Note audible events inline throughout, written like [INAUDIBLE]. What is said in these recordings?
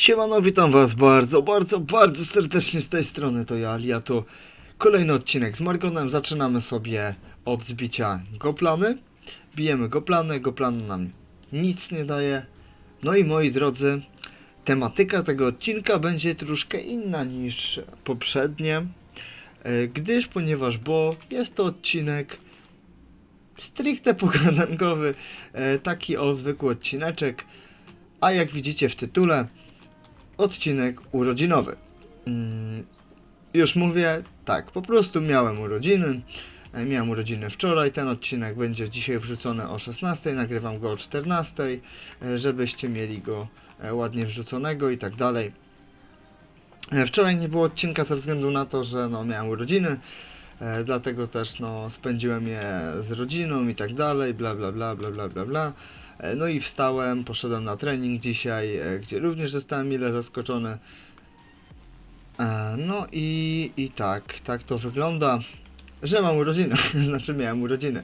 Siemano, witam was bardzo, bardzo, bardzo serdecznie z tej strony, to ja, Alia, to kolejny odcinek z Margonem, zaczynamy sobie od zbicia goplany, bijemy goplany, goplany nam nic nie daje, no i moi drodzy, tematyka tego odcinka będzie troszkę inna niż poprzednie, e, gdyż, ponieważ, bo jest to odcinek stricte pogadankowy, e, taki o zwykły odcineczek, a jak widzicie w tytule, odcinek urodzinowy. Mm, już mówię, tak, po prostu miałem urodziny. E, Miałem urodziny wczoraj, ten odcinek będzie dzisiaj wrzucony o 16, nagrywam go o 14, e, żebyście mieli go e, ładnie wrzuconego i tak dalej. Wczoraj nie było odcinka ze względu na to, że no, miałem urodziny, dlatego też no, spędziłem je z rodziną i tak dalej, bla bla bla bla bla bla bla. E, No i wstałem, poszedłem na trening dzisiaj, e, gdzie również zostałem mile zaskoczony. E, No i, i tak, tak to wygląda, że mam urodziny, [LAUGHS] znaczy miałem urodziny.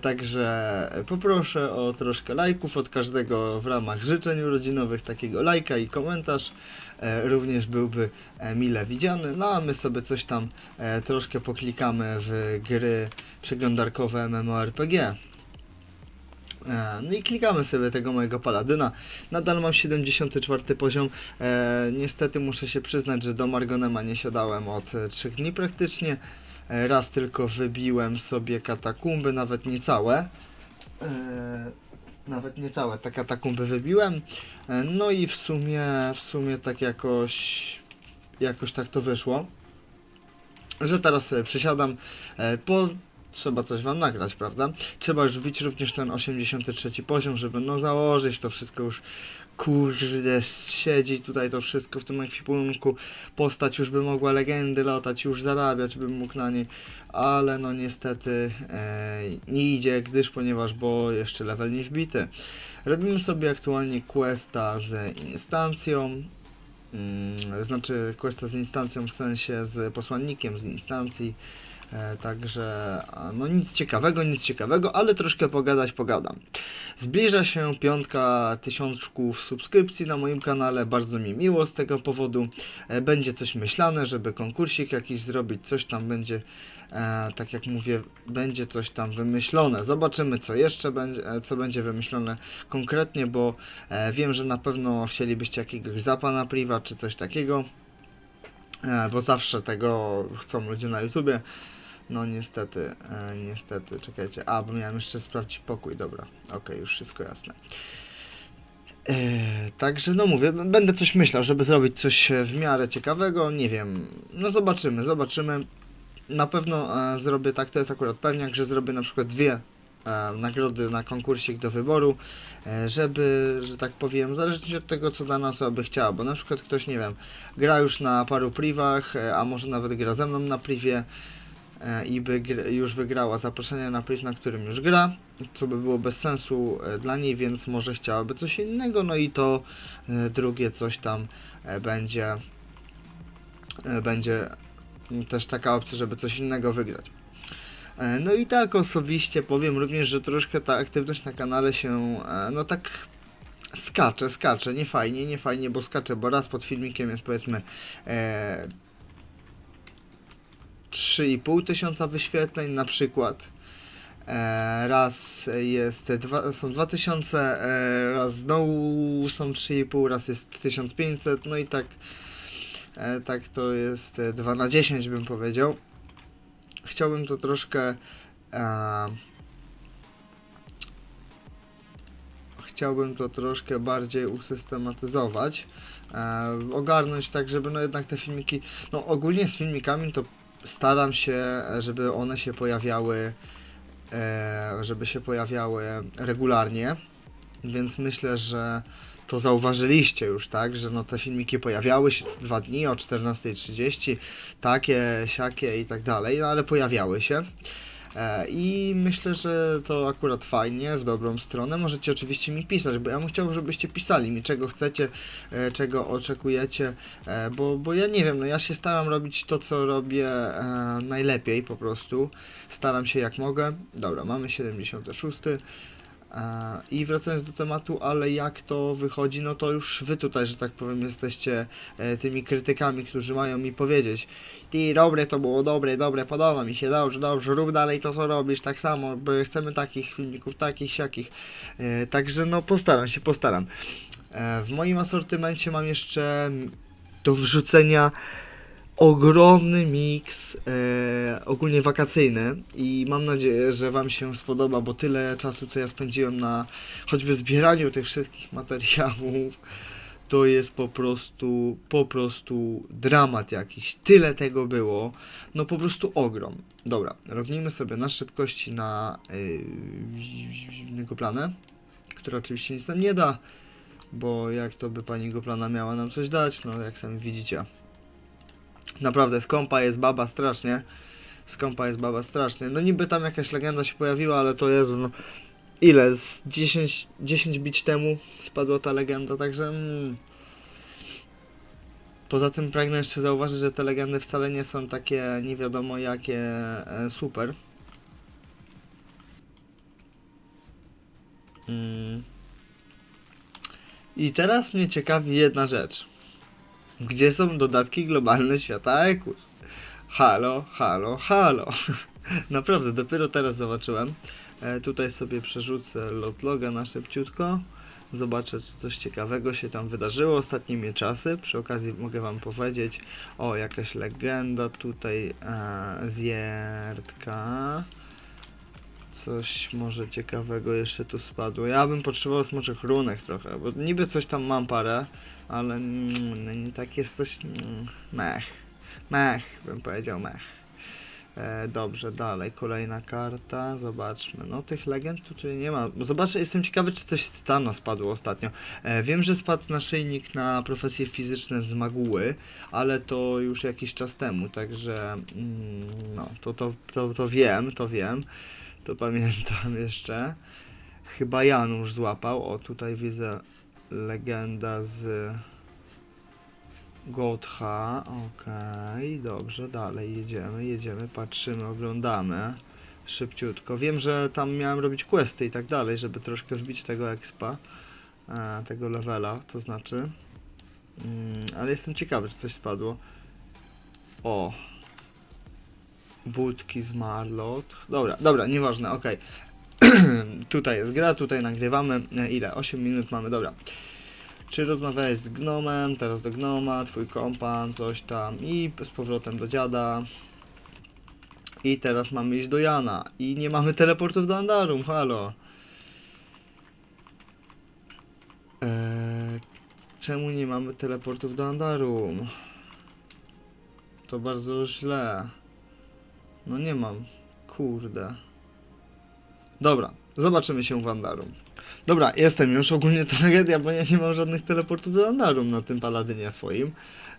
Także poproszę o troszkę lajków od każdego w ramach życzeń urodzinowych, takiego lajka i komentarz również byłby mile widziany. No a my sobie coś tam troszkę poklikamy w gry przeglądarkowe MMORPG. E, No i klikamy sobie tego mojego paladyna. Nadal mam 74 poziom. E, niestety muszę się przyznać, że do Margonema nie siadałem od e, 3 dni praktycznie. E, raz tylko wybiłem sobie katakumby, nawet niecałe. E, nawet niecałe te katakumby wybiłem. E, no i w sumie, w sumie tak jakoś, jakoś tak to wyszło. Że teraz sobie przysiadam. E, po trzeba coś wam nagrać, prawda? Trzeba już wbić również ten 83 poziom, żeby no założyć to wszystko już kurde siedzi tutaj to wszystko w tym ekwipunku postać już by mogła legendy latać, już zarabiać bym mógł na niej, ale no niestety e, nie idzie, gdyż ponieważ, bo jeszcze level nie wbity. Robimy sobie aktualnie questa z instancją, mm, znaczy questa z instancją w sensie z posłannikiem z instancji, także a, no nic ciekawego, nic ciekawego, ale troszkę pogadać pogadam. Zbliża się piątka tysiączków subskrypcji na moim kanale, bardzo mi miło z tego powodu. E, będzie coś myślane, żeby konkursik jakiś zrobić, coś tam będzie, e, tak jak mówię, będzie coś tam wymyślone. Zobaczymy co jeszcze będzie, e, co będzie wymyślone konkretnie, bo e, wiem, że na pewno chcielibyście jakiegoś zapa na priwa czy coś takiego. E, bo zawsze tego chcą ludzie na YouTubie. No niestety, e, niestety, czekajcie. A, bo miałem jeszcze sprawdzić pokój, dobra. Okej, już wszystko jasne. E, także no mówię, będę coś myślał, żeby zrobić coś e, w miarę ciekawego, nie wiem. No zobaczymy, zobaczymy. Na pewno e, zrobię tak, to jest akurat pewniak, że zrobię na przykład dwie e, nagrody na konkursik do wyboru, e, żeby, że tak powiem, zależnie od tego, co dana osoba by chciała, bo na przykład ktoś, nie wiem, gra już na paru privach, e, a może nawet gra ze mną na privie i by gr- już wygrała zaproszenie na priv, na którym już gra, co by było bez sensu e, dla niej, więc może chciałaby coś innego, no i to e, drugie coś tam e, będzie e, będzie też taka opcja, żeby coś innego wygrać. E, No i tak osobiście powiem również, że troszkę ta aktywność na kanale się, e, no tak skacze, skacze, nie fajnie, nie fajnie, bo skacze, bo raz pod filmikiem jest powiedzmy e, 3,5 tysiąca wyświetleń na przykład. E, raz jest dwa, są 2000, e, raz znowu są 3,5, raz jest 1500, no i tak e, tak to jest e, 2 na 10 bym powiedział. Chciałbym to troszkę e, chciałbym to troszkę bardziej usystematyzować, e, ogarnąć tak, żeby no jednak te filmiki, no ogólnie z filmikami to staram się, żeby one się pojawiały, e, żeby się pojawiały regularnie, więc myślę, że to zauważyliście już, tak, że no te filmiki pojawiały się co dwa dni o 14.30, takie, siakie i tak dalej, no ale pojawiały się. E, I myślę, że to akurat fajnie, w dobrą stronę. Możecie oczywiście mi pisać, bo ja bym chciał, żebyście pisali mi, czego chcecie, e, czego oczekujecie, e, bo, bo ja nie wiem, no ja się staram robić to, co robię najlepiej po prostu. Staram się jak mogę. Dobra, mamy 76. E, I wracając do tematu, ale jak to wychodzi, no to już wy tutaj, że tak powiem, jesteście e, tymi krytykami, którzy mają mi powiedzieć Ty, dobre to było, dobre, dobre, podoba mi się, dobrze, dobrze, rób dalej to, co robisz, tak samo, bo chcemy takich filmików, takich, siakich. E, Także no postaram się, postaram. W moim asortymencie mam jeszcze do wrzucenia ogromny miks e, ogólnie wakacyjny i mam nadzieję, że Wam się spodoba, bo tyle czasu, co ja spędziłem na choćby zbieraniu tych wszystkich materiałów, to jest po prostu, po prostu dramat jakiś. Tyle tego było, no po prostu ogrom. Dobra, robnijmy sobie na szybkości na yy, planę, która oczywiście nic nam nie da, bo jak to by pani Goplana miała nam coś dać, no jak sami widzicie. Naprawdę, skąpa jest baba strasznie. Skąpa jest baba strasznie. No niby tam jakaś legenda się pojawiła, ale to jest no, ile? Z 10, 10 bić temu spadła ta legenda, także mm. Poza tym pragnę jeszcze zauważyć, że te legendy wcale nie są takie nie wiadomo jakie e, super. Mm. I teraz mnie ciekawi jedna rzecz. Gdzie są dodatki globalne świata Ekus? Halo, halo, halo. [LAUGHS] Naprawdę, dopiero teraz zobaczyłem. E, tutaj sobie przerzucę lotloga na szybciutko. Zobaczę, czy coś ciekawego się tam wydarzyło ostatnimi czasy. Przy okazji mogę wam powiedzieć, o, jakaś legenda tutaj e, z Jertka. Coś może ciekawego jeszcze tu spadło. Ja bym potrzebował smoczych runek trochę, bo niby coś tam mam parę, ale mm, no nie tak jest coś mm, mech. Mech, bym powiedział mech. E, dobrze, dalej, kolejna karta, zobaczmy. No tych legend tutaj nie ma. Zobaczę, jestem ciekawy, czy coś z Tytana spadło ostatnio. E, wiem, że spadł naszyjnik na profesje fizyczne z Maguły, ale to już jakiś czas temu, także mm, no, to, to, to, to wiem, to wiem. To pamiętam jeszcze. Chyba Janusz złapał. O, tutaj widzę legenda z Gotha. Okej, dobrze, dalej jedziemy, jedziemy, patrzymy, oglądamy. Szybciutko. Wiem, że tam miałem robić questy i tak dalej, żeby troszkę wbić tego expa, e, tego levela, to znaczy. Mm, ale jestem ciekawy, czy coś spadło. O, Budki z Marlot. Dobra, dobra, nieważne, okej. [CLEARS THROAT] tutaj jest gra, tutaj nagrywamy. E, Ile? 8 minut mamy, dobra. Czy rozmawiałeś z gnomem, teraz do gnoma, twój kompan, coś tam i z powrotem do dziada. I teraz mamy iść do Jana. I nie mamy teleportów do Andarum, halo. Eee, czemu nie mamy teleportów do Andarum? To bardzo źle. No nie mam. Kurde. Dobra, zobaczymy się w Andarum. Dobra, jestem już. Ogólnie tragedia, bo ja nie mam żadnych teleportów do Andarum na tym paladynie swoim.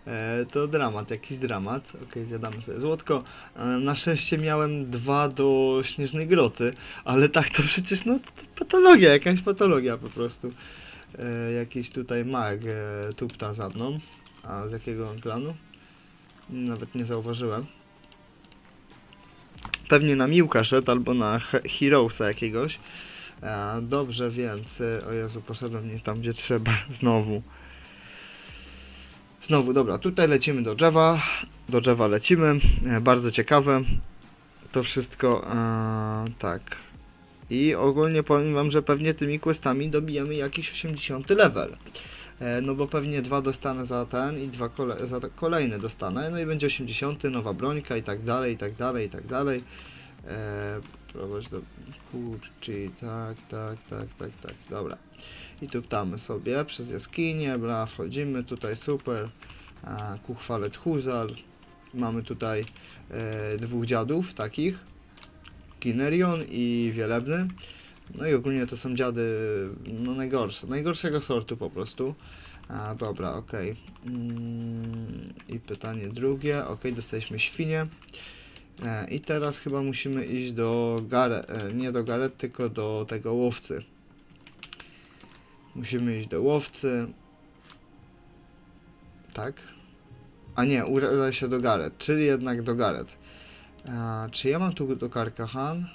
E, to dramat, jakiś dramat. Okej, zjadamy sobie złotko. E, na szczęście miałem dwa do śnieżnej groty, ale tak to przecież, no to, to patologia, jakaś patologia po prostu. E, jakiś tutaj mag e, tupta za mną. A z jakiego on klanu? Nawet nie zauważyłem. Pewnie na Miłka szedł albo na He- Heroesa jakiegoś. Dobrze, więc. e, O Jezu, poszedłem nie tam, gdzie trzeba. [LAUGHS] Znowu. Znowu, dobra, tutaj lecimy do drzewa. Do drzewa lecimy. E, bardzo ciekawe. To wszystko. Tak. I ogólnie powiem wam, że pewnie tymi questami dobijemy jakiś 80 level. E, no bo pewnie dwa dostanę za ten i dwa kole za kolejne dostanę. No i będzie 80, nowa brońka i tak dalej, i tak dalej, i tak dalej. E, prowadź do... Kurczę, tak, tak, tak, tak, tak, dobra. I tu ptamy sobie przez jaskinię, bla, wchodzimy, tutaj super. A, ku chwale Tchuzal. Mamy tutaj e, dwóch dziadów takich. Kinerion i Wielebny. No i ogólnie to są dziady no najgorsze, najgorszego sortu po prostu. A dobra, okej. Mm, I pytanie drugie, okej, dostaliśmy świnię. E, I teraz chyba musimy iść do Garet, e, nie do Garet, tylko do tego łowcy. Musimy iść do łowcy. Tak? A nie, uda się do Garet, czyli jednak do Garet. A, czy ja mam tu do Karkahan?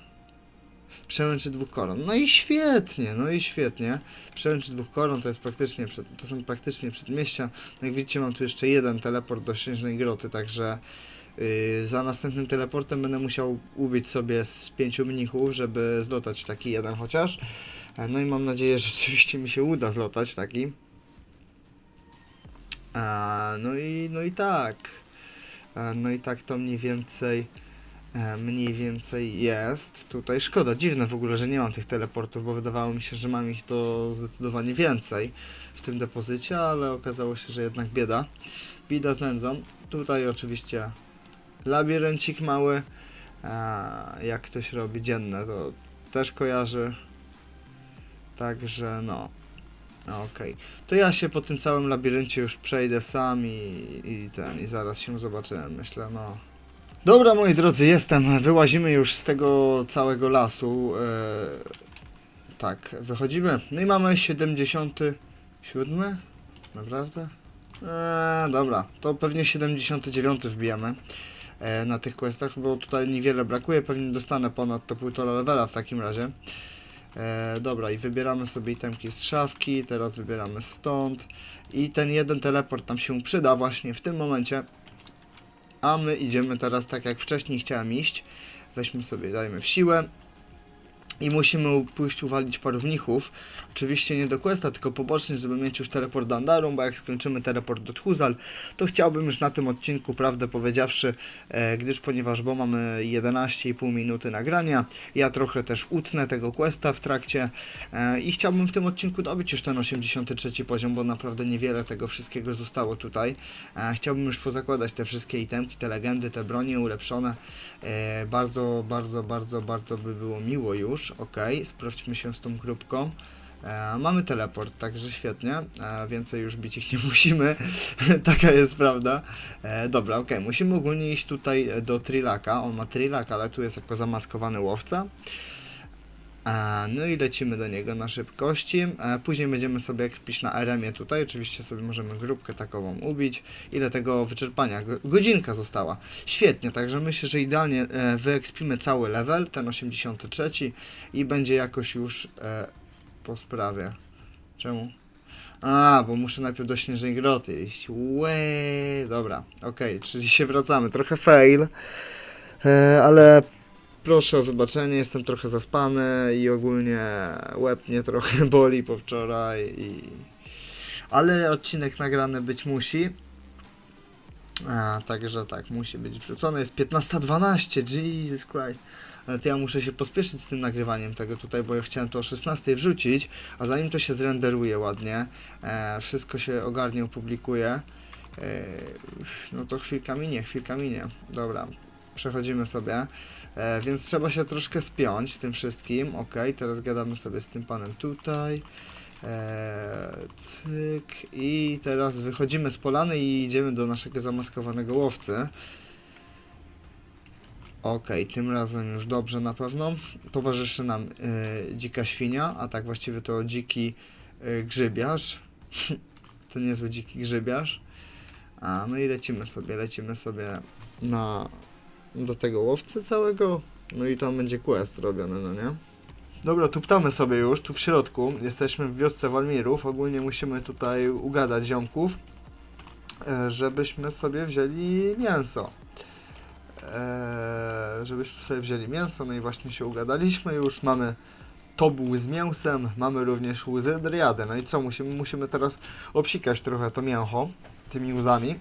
Przełęczy dwóch koron. No i świetnie, no i świetnie. Przełęczy dwóch koron to jest praktycznie, przed, to są praktycznie przedmieścia. No Jak widzicie mam tu jeszcze jeden teleport do Śnieżnej Groty, także yy, za następnym teleportem będę musiał ubić sobie z pięciu mnichów, żeby zlotać taki jeden chociaż. E, No i mam nadzieję, że [LAUGHS] rzeczywiście mi się uda zlotać taki. A, no i, no i tak. E, No i tak to mniej więcej e, mniej więcej jest tutaj. Szkoda, dziwne w ogóle, że nie mam tych teleportów, bo wydawało mi się, że mam ich to zdecydowanie więcej w tym depozycie, ale okazało się, że jednak bieda. Bida z nędzą. Tutaj oczywiście labiryncik mały. A, jak ktoś robi dzienne, to też kojarzy. Także no. Okej. To ja się po tym całym labiryncie już przejdę sam i, i ten, i zaraz się zobaczymy, myślę, no. Dobra, moi drodzy, jestem. Wyłazimy już z tego całego lasu. E, tak, wychodzimy. No i mamy 77? Naprawdę? Eee, dobra, to pewnie 79 wbijamy e, na tych questach, bo tutaj niewiele brakuje. Pewnie dostanę ponad to półtora levela w takim razie. E, dobra, i wybieramy sobie itemki z szafki, teraz wybieramy stąd. I ten jeden teleport nam się przyda właśnie w tym momencie. A my idziemy teraz tak jak wcześniej chciałem iść. Weźmy sobie, dajmy w siłę. I musimy pójść uwalić paru mnichów. Oczywiście nie do questa, tylko pobocznie, żeby mieć już teleport do Andarum, bo jak skończymy teleport do Tchuzal, to chciałbym już na tym odcinku, prawdę powiedziawszy, e, gdyż ponieważ, bo mamy 11,5 minuty nagrania, ja trochę też utnę tego questa w trakcie e, i chciałbym w tym odcinku dobyć już ten 83 poziom, bo naprawdę niewiele tego wszystkiego zostało tutaj. E, chciałbym już pozakładać te wszystkie itemki, te legendy, te bronie ulepszone. E, bardzo, bardzo, bardzo, bardzo by było miło już. Ok, sprawdźmy się z tą grupką. E, mamy teleport, także świetnie. E, więcej już bić ich nie [LAUGHS] musimy. Taka jest prawda. E, dobra, ok, musimy ogólnie iść tutaj do Trilaka. On ma Trilak, ale tu jest jako zamaskowany łowca. No i lecimy do niego na szybkości. Później będziemy sobie ekspić na RM-ie tutaj. Oczywiście sobie możemy grupkę takową ubić. Ile tego wyczerpania? Go- Godzinka została. Świetnie, także myślę, że idealnie e, wyekspimy cały level, ten 83 i będzie jakoś już e, po sprawie. Czemu? A, bo muszę najpierw do Śnieżnej Groty iść. Łe, dobra, okej, czyli się wracamy. Trochę fail, e, ale proszę o wybaczenie, jestem trochę zaspany i ogólnie łeb mnie trochę [LAUGHS] boli po wczoraj i... Ale odcinek nagrany być musi. A, także tak, musi być wrzucony. Jest 15.12, Jesus Christ. Ale to ja muszę się pospieszyć z tym nagrywaniem tego tutaj, bo ja chciałem to o 16 wrzucić, a zanim to się zrenderuje ładnie, e, wszystko się ogarnie, opublikuje, e, no to chwilka minie, chwilka minie. Dobra, przechodzimy sobie. E, więc trzeba się troszkę spiąć z tym wszystkim. Ok, teraz gadamy sobie z tym panem tutaj. E, cyk. I teraz wychodzimy z polany i idziemy do naszego zamaskowanego łowcy. Okej, tym razem już dobrze na pewno. Towarzyszy nam e, dzika świnia, a tak właściwie to dziki e, grzybiarz. [LAUGHS] to niezły dziki grzybiarz. A, no i lecimy sobie, lecimy sobie na do tego łowcy całego. No i tam będzie quest robiony, no nie? Dobra, tu ptamy sobie już, tu w środku. Jesteśmy w wiosce Walmirów. Ogólnie musimy tutaj ugadać ziomków, e, żebyśmy sobie wzięli mięso. E, żebyśmy sobie wzięli mięso, no i właśnie się ugadaliśmy już. Mamy tobuł z mięsem, mamy również łzy driady. No i co, musimy, musimy teraz obsikać trochę to mięcho tymi łzami.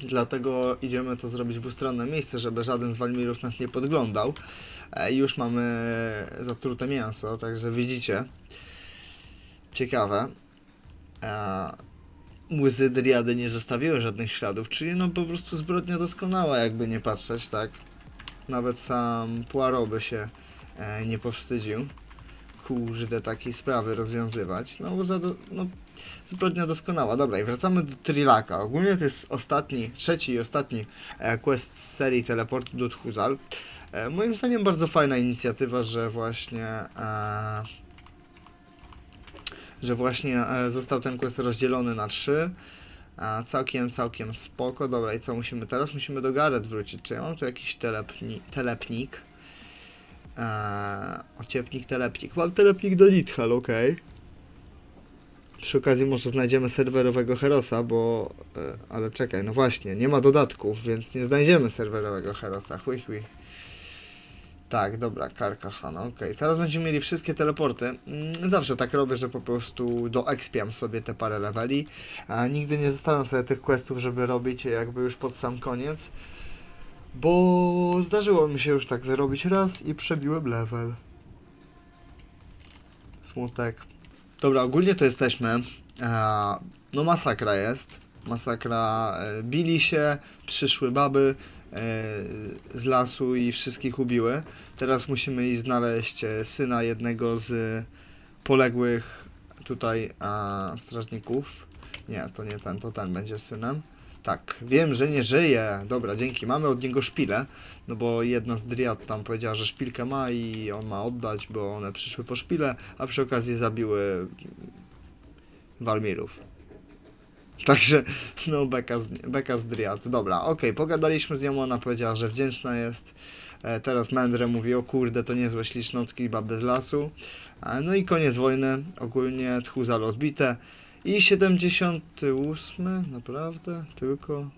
Dlatego idziemy to zrobić w ustronne miejsce, żeby żaden z Walmirów nas nie podglądał. E, już mamy zatrute mięso, także widzicie. Ciekawe. E, łzy Driady nie zostawiły żadnych śladów, czyli no po prostu zbrodnia doskonała, jakby nie patrzeć, tak? Nawet sam Poirot by się e, nie powstydził. Kurde, takiej sprawy rozwiązywać. No za do, no, Zbrodnia doskonała. Dobra, i wracamy do Trilaka. Ogólnie to jest ostatni, trzeci i ostatni e, quest z serii Teleportu do Tchuzal. E, moim zdaniem bardzo fajna inicjatywa, że właśnie e, że właśnie e, został ten quest rozdzielony na trzy. Całkiem, całkiem spoko. Dobra, i co musimy teraz? Musimy do Gareth wrócić. Czy ja mam tu jakiś telepni, telepnik? Ociepnik, telepnik. Mam telepnik do Lithal, okej. Przy okazji może znajdziemy serwerowego Herosa, bo... E, ale czekaj, no właśnie, nie ma dodatków, więc nie znajdziemy serwerowego Herosa. Hui, hui. Tak, dobra, Karka Hana, okej. Teraz będziemy mieli wszystkie teleporty. Mm, Zawsze tak robię, że po prostu doekspiam sobie te parę leveli. A nigdy nie zostawiam sobie tych questów, żeby robić je jakby już pod sam koniec. Bo zdarzyło mi się już tak zrobić raz i przebiłem level. Smutek. Dobra, ogólnie to jesteśmy. E, no masakra jest. Masakra. E, bili się, przyszły baby e, z lasu i wszystkich ubiły. Teraz musimy iść znaleźć syna jednego z poległych tutaj strażników. Nie, to nie ten, to ten będzie synem. Tak, wiem, że nie żyje. Dobra, dzięki. Mamy od niego szpilę, no bo jedna z driad tam powiedziała, że szpilkę ma i on ma oddać, bo one przyszły po szpilę, a przy okazji zabiły Walmirów. Także, no, beka z, beka z driad. Dobra, okej, pogadaliśmy z nią, ona powiedziała, że wdzięczna jest. E, teraz Mędre mówi, o kurde, to niezłe ślicznotki, baby z lasu. E, no i koniec wojny, ogólnie tchóza rozbite. I 78, naprawdę? Tylko?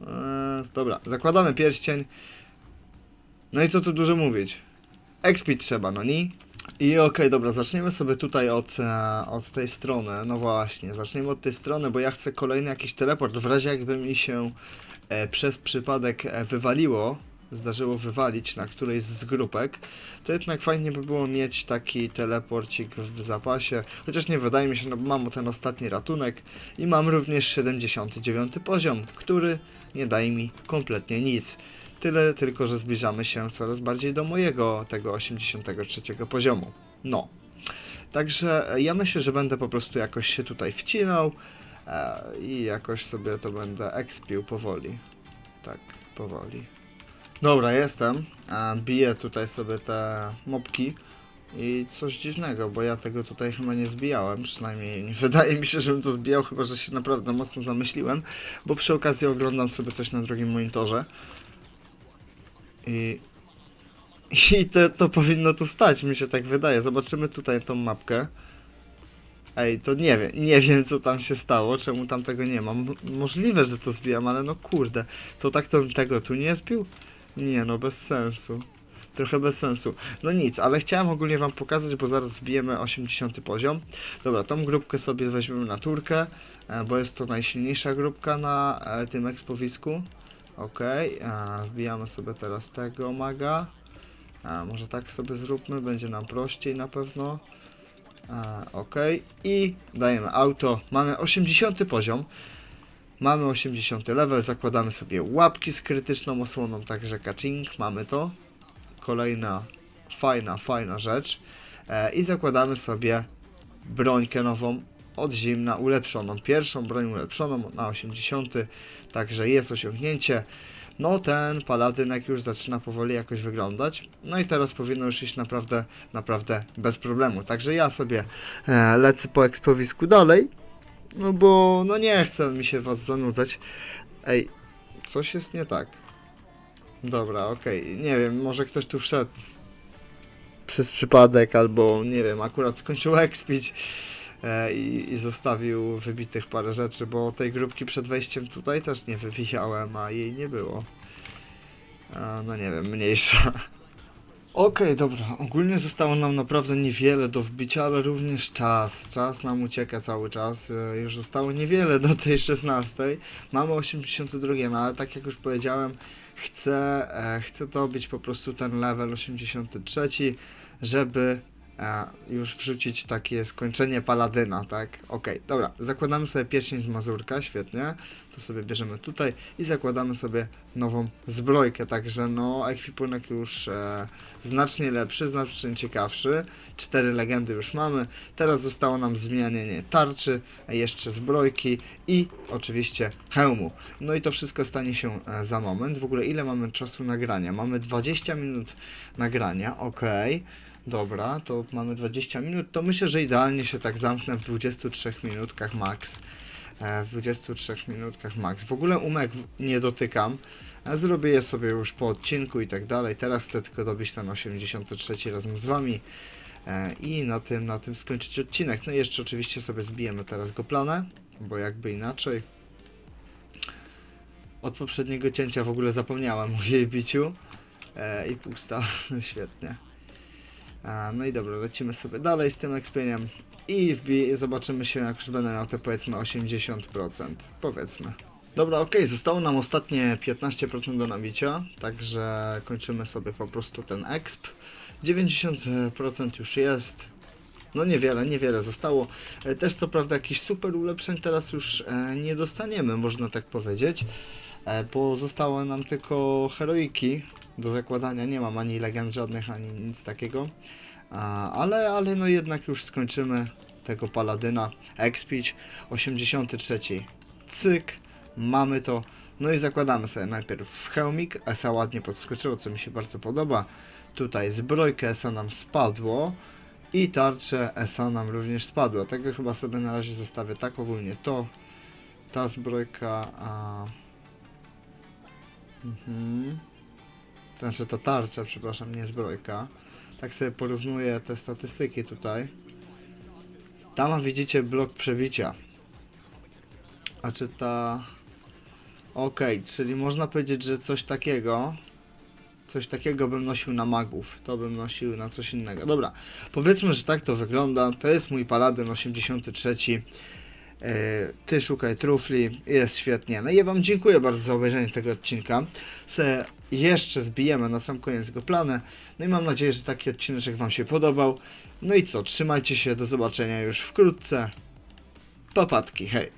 Eee, dobra, zakładamy pierścień. No i co tu dużo mówić? Expić trzeba, no nie? I okej, dobra, zaczniemy sobie tutaj od, e, od tej strony. No właśnie, zaczniemy od tej strony, bo ja chcę kolejny jakiś teleport. W razie jakby mi się e, przez przypadek e, wywaliło, zdarzyło wywalić na którejś z grupek, to jednak fajnie by było mieć taki teleporcik w zapasie. Chociaż nie wydaje mi się, no bo mam ten ostatni ratunek i mam również 79 poziom, który nie daje mi kompletnie nic. Tyle tylko, że zbliżamy się coraz bardziej do mojego tego 83 poziomu. No. Także e, ja myślę, że będę po prostu jakoś się tutaj wcinał e, i jakoś sobie to będę ekspił powoli. Tak, powoli. Dobra, jestem. Biję tutaj sobie te mopki. I coś dziwnego, bo ja tego tutaj chyba nie zbijałem, przynajmniej nie [LAUGHS] wydaje mi się, żebym to zbijał, chyba że się naprawdę mocno zamyśliłem, bo przy okazji oglądam sobie coś na drugim monitorze. I, [LAUGHS] i to, to powinno tu stać, mi się tak wydaje. Zobaczymy tutaj tą mapkę. Ej, to nie wiem, nie wiem co tam się stało, czemu tam tego nie ma. M- możliwe, że to zbijam, ale no kurde, to tak to tego tu nie zbił? Nie no, bez sensu. Trochę bez sensu. No nic, ale chciałem ogólnie wam pokazać, bo zaraz wbijemy 80 poziom. Dobra, tą grupkę sobie weźmiemy na turkę, e, bo jest to najsilniejsza grupka na e, tym ekspowisku. Okej, okay, wbijamy sobie teraz tego maga. A, może tak sobie zróbmy, będzie nam prościej na pewno. A, Okej, i dajemy auto. Mamy 80 poziom. Mamy 80 level, zakładamy sobie łapki z krytyczną osłoną, także kaczing, mamy to. Kolejna fajna, fajna rzecz. E, I zakładamy sobie brońkę nową od zimna ulepszoną. Pierwszą broń ulepszoną na 80, także jest osiągnięcie. No ten paladynek już zaczyna powoli jakoś wyglądać. No i teraz powinno już iść naprawdę, naprawdę bez problemu. Także ja sobie e, lecę po ekspowisku dalej. No bo no nie chcę mi się was zanudzać. Ej, coś jest nie tak. Dobra, okej. Nie wiem, może ktoś tu wszedł przez przypadek, albo nie wiem, akurat skończył [LAUGHS] expić e, i, i zostawił wybitych parę rzeczy, bo tej grupki przed wejściem tutaj też nie wybijałem, a jej nie było. A, no nie wiem, mniejsza. Okej, dobra. Ogólnie zostało nam naprawdę niewiele do wbicia, ale również czas. Czas nam ucieka cały czas. E, Już zostało niewiele do tej 16. Mamy 82, no ale tak jak już powiedziałem, chcę, e, chcę dobić po prostu ten level 83, żeby już wrzucić takie skończenie paladyna, tak? Okej, dobra. Zakładamy sobie pierścień z Mazurka, świetnie. To sobie bierzemy tutaj i zakładamy sobie nową zbrojkę, także no ekwipunek już e, znacznie lepszy, znacznie ciekawszy. Cztery legendy już mamy. Teraz zostało nam zmienienie tarczy, jeszcze zbrojki i oczywiście hełmu. No i to wszystko stanie się e, za moment. W ogóle ile mamy czasu nagrania? Mamy 20 minut nagrania, ok. Dobra, to mamy 20 minut. To myślę, że idealnie się tak zamknę w 23 minutkach max. E, w 23 minutkach max. W ogóle umek nie dotykam. A zrobię je sobie już po odcinku i tak dalej. Teraz chcę tylko dobić ten 83 razem z wami. E, I na tym, na tym skończyć odcinek. No i jeszcze oczywiście sobie zbijemy teraz go planę, bo jakby inaczej. Od poprzedniego cięcia w ogóle zapomniałem o jej biciu. E, I pusta, [LAUGHS] świetnie. No i dobra, lecimy sobie dalej z tym expieniem. I wbij, zobaczymy się jak już będę miał te powiedzmy 80%. Powiedzmy. Dobra, okej, zostało nam ostatnie 15% do nabicia, także kończymy sobie po prostu ten exp. 90% już jest. No niewiele, niewiele zostało. E, Też co prawda jakichś super ulepszeń teraz już e, nie dostaniemy, można tak powiedzieć. E, bo zostały nam tylko heroiki do zakładania. Nie mam ani legend żadnych, ani nic takiego. Ale, ale no jednak już skończymy tego paladyna. Expić 83. Cyk. Mamy to. No i zakładamy sobie najpierw hełmik. ESA ładnie podskoczyło, co mi się bardzo podoba. Tutaj zbrojkę ESA nam spadło. I tarczę ESA nam również spadła. Tego chyba sobie na razie zostawię tak ogólnie. To, ta zbrojka, a... Mhm. Znaczy ta tarcza, przepraszam, nie zbrojka. Tak sobie porównuję te statystyki tutaj. Tam widzicie blok przebicia. A czy ta... Okej, czyli można powiedzieć, że coś takiego... Coś takiego bym nosił na magów. To bym nosił na coś innego. Dobra, powiedzmy, że tak to wygląda. To jest mój paladyn 83. E, Ty szukaj trufli, jest świetnie. No i ja Wam dziękuję bardzo za obejrzenie tego odcinka. Se jeszcze zbijemy na sam koniec go planę. No i mam nadzieję, że taki odcinek Wam się podobał. No i co, trzymajcie się, do zobaczenia już wkrótce. Papatki, hej.